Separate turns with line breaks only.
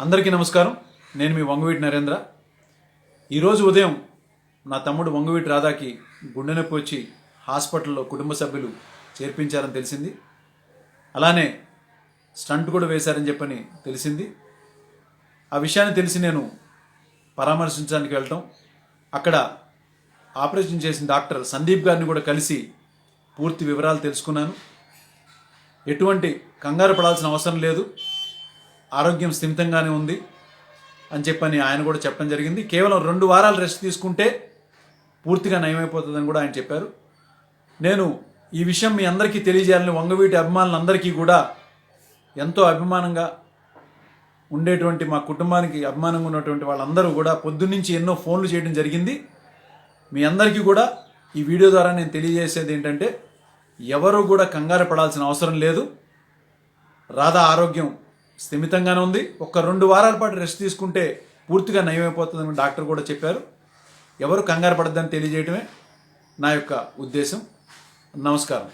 అందరికీ నమస్కారం. నేను మీ వంగవీటి నరేంద్ర. ఈరోజు ఉదయం నా తమ్ముడు వంగవీటి రాధాకి గుండె నొప్పి వచ్చి హాస్పిటల్లో కుటుంబ సభ్యులు చేర్పించారని తెలిసింది. అలానే స్టంట్ కూడా వేశారని చెప్పని తెలిసింది. ఆ విషయాన్ని తెలిసి నేను పరామర్శించడానికి వెళ్ళటం అక్కడ ఆపరేషన్ చేసిన డాక్టర్ సందీప్ గారిని కూడా కలిసి పూర్తి వివరాలు తెలుసుకున్నాను. ఎటువంటి కంగారు పడాల్సిన అవసరం లేదు. ఆరోగ్యం స్థిమితంగానే ఉంది అని చెప్పని ఆయన కూడా చెప్పడం జరిగింది. కేవలం రెండు వారాలు రెస్ట్ తీసుకుంటే పూర్తిగా నయమైపోతుందని కూడా ఆయన చెప్పారు. నేను ఈ విషయం మీ అందరికీ తెలియజేయాలని వంగవీటి అభిమానులందరికీ కూడా ఎంతో అభిమానంగా ఉండేటువంటి మా కుటుంబానికి అభిమానంగా ఉన్నటువంటి వాళ్ళందరూ కూడా పొద్దున్నుంచి ఎన్నో ఫోన్లు చేయడం జరిగింది. మీ అందరికీ కూడా ఈ వీడియో ద్వారా నేను తెలియజేసేది ఏంటంటే ఎవరు కూడా కంగారు పడాల్సిన అవసరం లేదు. రాధా ఆరోగ్యం స్థిమితంగానే ఉంది. ఒక రెండు వారాల పాటు రెస్ట్ తీసుకుంటే పూర్తిగా నయమైపోతుందని డాక్టర్ కూడా చెప్పారు. ఎవరు కంగారు పడద్దని తెలియజేయటమే నా యొక్క ఉద్దేశం. నమస్కారం.